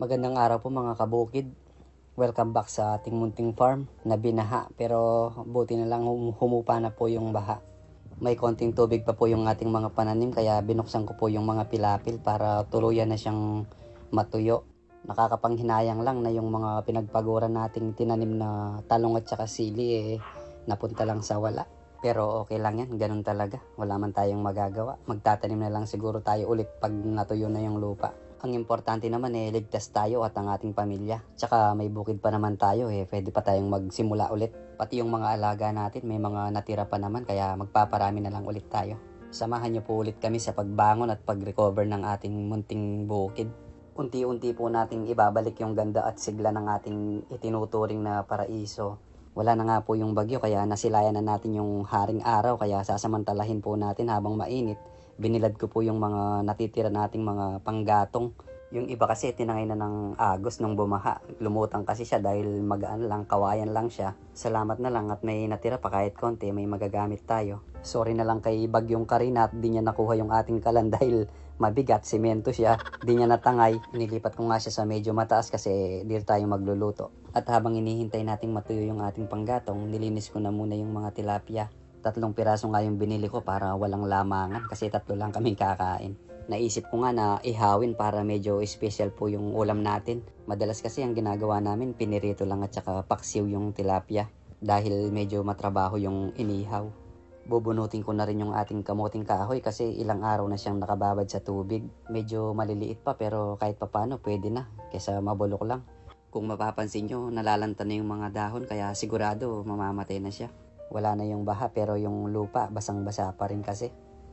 Magandang araw po mga kabukid. Welcome back sa ating munting farm na binaha pero buti na lang hum- humupa na po yung baha. May konting tubig pa po yung ating mga pananim kaya binuksan ko po yung mga pilapil para tuluyan na siyang matuyo. Nakakapanghinayang lang na yung mga pinagpaguran nating tinanim na talong at saka sili eh napunta lang sa wala. Pero okay lang yan, ganun talaga. Wala man tayong magagawa. Magtatanim na lang siguro tayo ulit pag natuyo na yung lupa. Ang importante naman eh, ligtas tayo at ang ating pamilya. Tsaka may bukid pa naman tayo eh, pwede pa tayong magsimula ulit. Pati yung mga alaga natin, may mga natira pa naman kaya magpaparami na lang ulit tayo. Samahan niyo po ulit kami sa pagbangon at pag-recover ng ating munting bukid. Unti-unti po nating ibabalik yung ganda at sigla ng ating itinuturing na paraiso. Wala na nga po yung bagyo kaya nasilayan na natin yung haring araw kaya sasamantalahin po natin habang mainit binilad ko po yung mga natitira nating mga panggatong. Yung iba kasi tinangay na ng agos nung bumaha. Lumutang kasi siya dahil magaan lang, kawayan lang siya. Salamat na lang at may natira pa kahit konti, may magagamit tayo. Sorry na lang kay Bagyong Karina at di niya nakuha yung ating kalan dahil mabigat, semento siya. Di niya natangay. Nilipat ko nga siya sa medyo mataas kasi di tayo magluluto. At habang inihintay nating matuyo yung ating panggatong, nilinis ko na muna yung mga tilapia tatlong piraso nga yung binili ko para walang lamangan kasi tatlo lang kaming kakain. Naisip ko nga na ihawin para medyo special po yung ulam natin. Madalas kasi ang ginagawa namin pinirito lang at saka paksiw yung tilapia dahil medyo matrabaho yung inihaw. Bubunutin ko na rin yung ating kamuting kahoy kasi ilang araw na siyang nakababad sa tubig. Medyo maliliit pa pero kahit papano pwede na kesa mabulok lang. Kung mapapansin nyo, nalalanta na yung mga dahon kaya sigurado mamamatay na siya wala na yung baha pero yung lupa basang-basa pa rin kasi.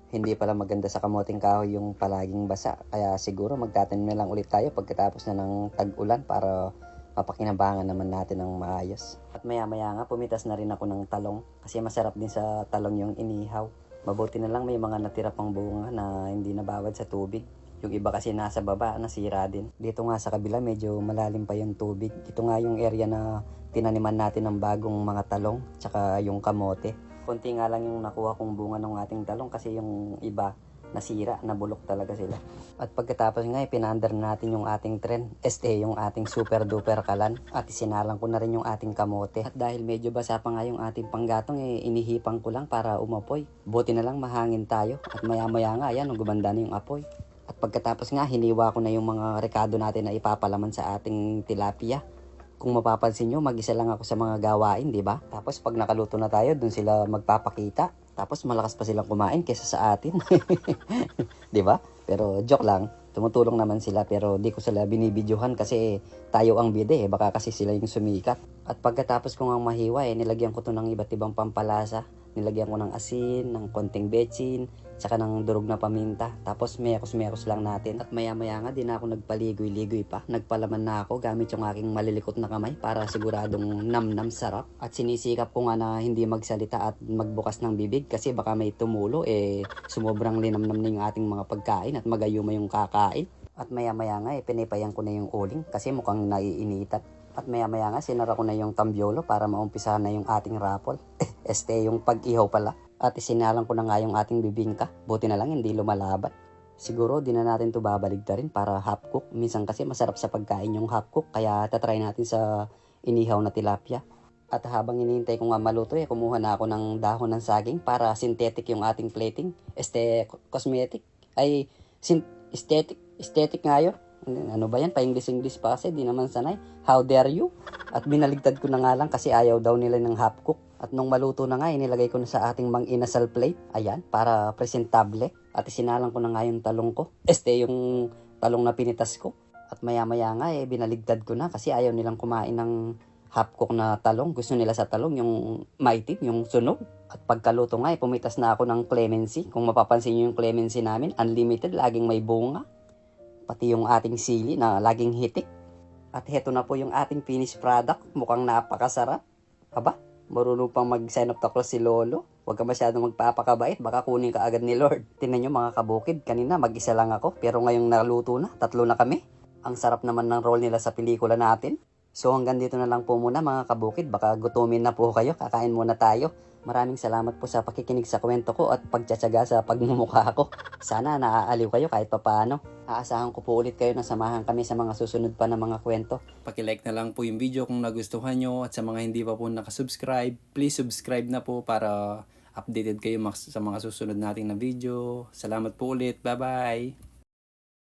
Hindi pala maganda sa kamoting kahoy yung palaging basa. Kaya siguro magtatanim na lang ulit tayo pagkatapos na ng tag-ulan para mapakinabangan naman natin ng maayos. At maya maya nga pumitas na rin ako ng talong kasi masarap din sa talong yung inihaw. Mabuti na lang may mga natira pang bunga na hindi nabawad sa tubig. Yung iba kasi nasa baba, nasira din. Dito nga sa kabila, medyo malalim pa yung tubig. Ito nga yung area na tinaniman natin ng bagong mga talong, tsaka yung kamote. Kunti nga lang yung nakuha kong bunga ng ating talong kasi yung iba, nasira, nabulok talaga sila. At pagkatapos nga, ipinander natin yung ating trend. Este, yung ating super duper kalan. At isinalang ko na rin yung ating kamote. At dahil medyo basa pa nga yung ating panggatong, eh, inihipang ko lang para umapoy. Buti na lang mahangin tayo. At maya maya nga, ayan, gumanda na yung apoy. At pagkatapos nga, hiniwa ko na yung mga rekado natin na ipapalaman sa ating tilapia. Kung mapapansin nyo, mag-isa lang ako sa mga gawain, di ba? Tapos pag nakaluto na tayo, dun sila magpapakita. Tapos malakas pa silang kumain kesa sa atin. di ba? Pero joke lang, tumutulong naman sila pero di ko sila binibidyohan kasi tayo ang bide eh. Baka kasi sila yung sumikat. At pagkatapos ko nga mahiwa eh, nilagyan ko to ng iba't ibang pampalasa. Nilagyan ko ng asin, ng konting betsin, tsaka ng durog na paminta. Tapos meyakos-meyakos lang natin. At maya-maya nga, di na ako nagpaligoy-ligoy pa. Nagpalaman na ako gamit yung aking malilikot na kamay para siguradong nam-nam sarap. At sinisikap ko nga na hindi magsalita at magbukas ng bibig kasi baka may tumulo eh sumobrang linamnam na yung ating mga pagkain at magayuma yung kakain. At maya-maya nga, eh, pinipayan ko na yung uling kasi mukhang naiinitan. At maya-maya nga, sinara ko na yung tambiolo para maumpisahan na yung ating rapol. este, yung pag-ihaw pala. At isinalang ko na nga yung ating bibingka. Buti na lang hindi lumalaban. Siguro di na natin to babaligtarin para half cook. Minsan kasi masarap sa pagkain yung half cook. Kaya tatry natin sa inihaw na tilapia. At habang inihintay ko nga maluto eh, kumuha na ako ng dahon ng saging para synthetic yung ating plating. Este, cosmetic. Ay, sin- aesthetic. Aesthetic nga yun. Ano ba yan? Pa-English-English pa kasi, di naman sanay. How dare you? At binaligtad ko na nga lang kasi ayaw daw nila ng half cook. At nung maluto na nga, inilagay ko na sa ating mang inasal plate. Ayan, para presentable. At isinalang ko na nga yung talong ko. Este, yung talong na pinitas ko. At maya-maya nga, eh, binaligtad ko na kasi ayaw nilang kumain ng half cook na talong. Gusto nila sa talong yung maitim, yung sunog. At pagkaluto nga, eh, pumitas na ako ng clemency. Kung mapapansin nyo yung clemency namin, unlimited, laging may bunga. Pati yung ating sili na laging hitik. At heto na po yung ating finished product. Mukhang napakasarap. Aba, marunong pang mag-sign of the cross si Lolo. Huwag ka masyadong magpapakabait, baka kunin ka agad ni Lord. Tingnan nyo mga kabukid, kanina mag-isa lang ako, pero ngayong naluto na, tatlo na kami. Ang sarap naman ng role nila sa pelikula natin. So hanggang dito na lang po muna mga kabukid. Baka gutumin na po kayo. Kakain muna tayo. Maraming salamat po sa pakikinig sa kwento ko at pagtsatsaga sa pagmumukha ko. Sana naaaliw kayo kahit papaano. Aasahan ko po ulit kayo na samahan kami sa mga susunod pa na mga kwento. Pakilike na lang po yung video kung nagustuhan nyo at sa mga hindi pa po nakasubscribe, please subscribe na po para updated kayo sa mga susunod nating na video. Salamat po ulit. Bye-bye!